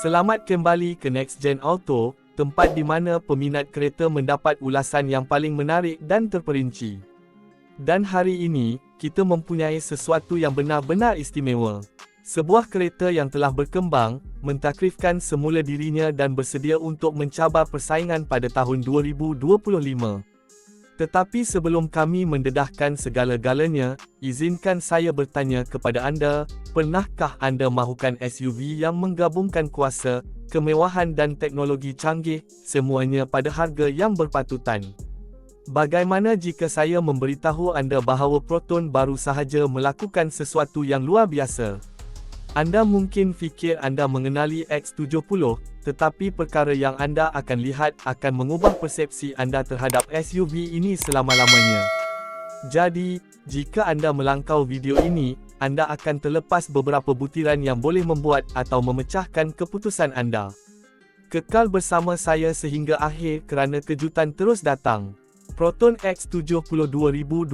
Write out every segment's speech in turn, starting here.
Selamat kembali ke Next Gen Auto, tempat di mana peminat kereta mendapat ulasan yang paling menarik dan terperinci. Dan hari ini, kita mempunyai sesuatu yang benar-benar istimewa. Sebuah kereta yang telah berkembang, mentakrifkan semula dirinya dan bersedia untuk mencabar persaingan pada tahun 2025. Tetapi sebelum kami mendedahkan segala-galanya, izinkan saya bertanya kepada anda, pernahkah anda mahukan SUV yang menggabungkan kuasa, kemewahan dan teknologi canggih, semuanya pada harga yang berpatutan? Bagaimana jika saya memberitahu anda bahawa Proton baru sahaja melakukan sesuatu yang luar biasa? Anda mungkin fikir anda mengenali X70, tetapi perkara yang anda akan lihat akan mengubah persepsi anda terhadap SUV ini selama-lamanya. Jadi, jika anda melangkau video ini, anda akan terlepas beberapa butiran yang boleh membuat atau memecahkan keputusan anda. Kekal bersama saya sehingga akhir kerana kejutan terus datang. Proton X70 2025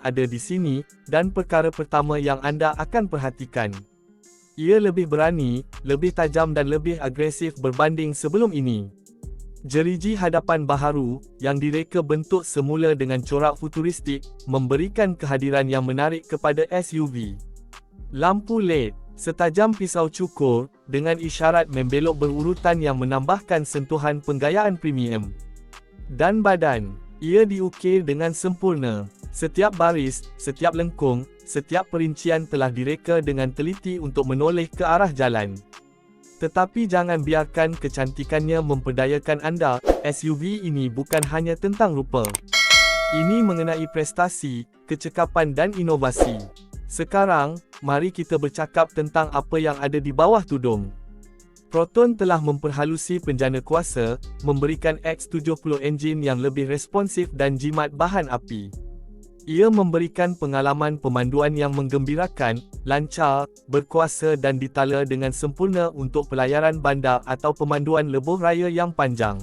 ada di sini, dan perkara pertama yang anda akan perhatikan. Ia lebih berani, lebih tajam dan lebih agresif berbanding sebelum ini. Jeriji hadapan baharu, yang direka bentuk semula dengan corak futuristik, memberikan kehadiran yang menarik kepada SUV. Lampu LED, setajam pisau cukur, dengan isyarat membelok berurutan yang menambahkan sentuhan penggayaan premium. Dan badan, ia diukir dengan sempurna. Setiap baris, setiap lengkung, setiap perincian telah direka dengan teliti untuk menoleh ke arah jalan. Tetapi jangan biarkan kecantikannya memperdayakan anda, SUV ini bukan hanya tentang rupa. Ini mengenai prestasi, kecekapan dan inovasi. Sekarang, mari kita bercakap tentang apa yang ada di bawah tudung. Proton telah memperhalusi penjana kuasa, memberikan X70 enjin yang lebih responsif dan jimat bahan api. Ia memberikan pengalaman pemanduan yang menggembirakan, lancar, berkuasa dan ditala dengan sempurna untuk pelayaran bandar atau pemanduan lebuh raya yang panjang.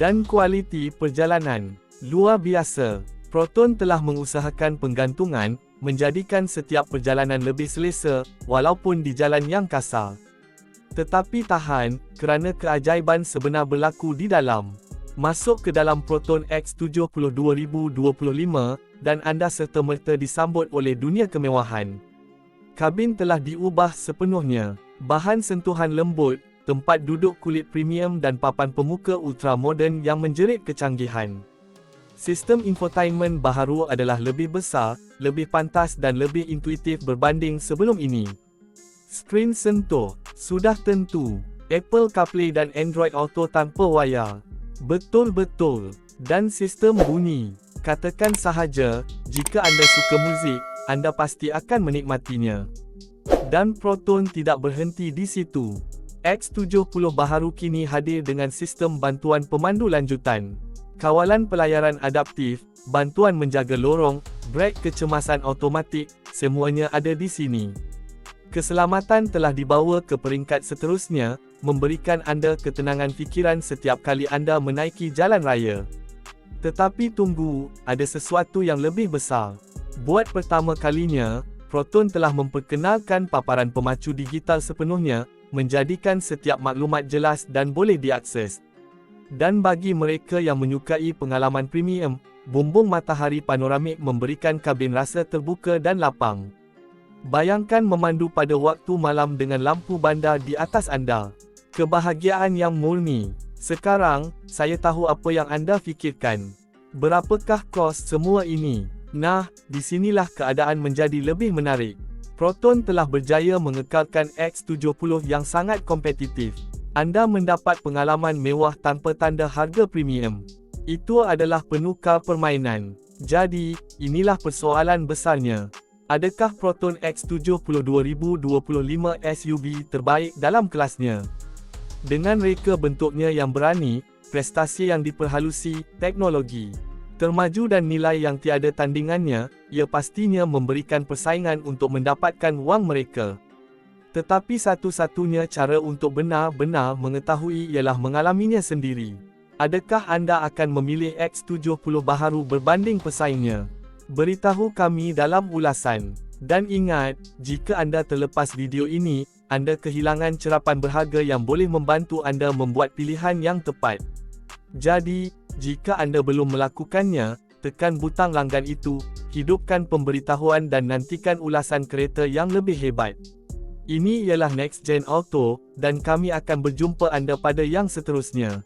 Dan kualiti perjalanan. Luar biasa. Proton telah mengusahakan penggantungan, menjadikan setiap perjalanan lebih selesa, walaupun di jalan yang kasar. Tetapi tahan, kerana keajaiban sebenar berlaku di dalam. Masuk ke dalam Proton X70 2025, dan anda serta-merta disambut oleh dunia kemewahan. Kabin telah diubah sepenuhnya. Bahan sentuhan lembut, tempat duduk kulit premium dan papan pemuka ultra moden yang menjerit kecanggihan. Sistem infotainment baharu adalah lebih besar, lebih pantas dan lebih intuitif berbanding sebelum ini. Skrin sentuh, sudah tentu. Apple CarPlay dan Android Auto tanpa wayar. Betul-betul. Dan sistem bunyi. Katakan sahaja, jika anda suka muzik, anda pasti akan menikmatinya. Dan Proton tidak berhenti di situ. X70 baharu kini hadir dengan sistem bantuan pemandu lanjutan. Kawalan pelayaran adaptif, bantuan menjaga lorong, brek kecemasan automatik, semuanya ada di sini. Keselamatan telah dibawa ke peringkat seterusnya, memberikan anda ketenangan fikiran setiap kali anda menaiki jalan raya. Tetapi tunggu, ada sesuatu yang lebih besar. Buat pertama kalinya, Proton telah memperkenalkan paparan pemacu digital sepenuhnya, menjadikan setiap maklumat jelas dan boleh diakses. Dan bagi mereka yang menyukai pengalaman premium, bumbung matahari panoramik memberikan kabin rasa terbuka dan lapang. Bayangkan memandu pada waktu malam dengan lampu bandar di atas anda. Kebahagiaan yang murni. Sekarang, saya tahu apa yang anda fikirkan. Berapakah kos semua ini? Nah, di sinilah keadaan menjadi lebih menarik. Proton telah berjaya mengekalkan X70 yang sangat kompetitif. Anda mendapat pengalaman mewah tanpa tanda harga premium. Itu adalah penukar permainan. Jadi, inilah persoalan besarnya. Adakah Proton X70 2025 SUV terbaik dalam kelasnya? Dengan reka bentuknya yang berani, prestasi yang diperhalusi, teknologi termaju dan nilai yang tiada tandingannya, ia pastinya memberikan persaingan untuk mendapatkan wang mereka. Tetapi satu-satunya cara untuk benar-benar mengetahui ialah mengalaminya sendiri. Adakah anda akan memilih X70 baharu berbanding pesaingnya? Beritahu kami dalam ulasan. Dan ingat, jika anda terlepas video ini, anda kehilangan cerapan berharga yang boleh membantu anda membuat pilihan yang tepat. Jadi, jika anda belum melakukannya, tekan butang langgan itu, hidupkan pemberitahuan dan nantikan ulasan kereta yang lebih hebat. Ini ialah Next Gen Auto, dan kami akan berjumpa anda pada yang seterusnya.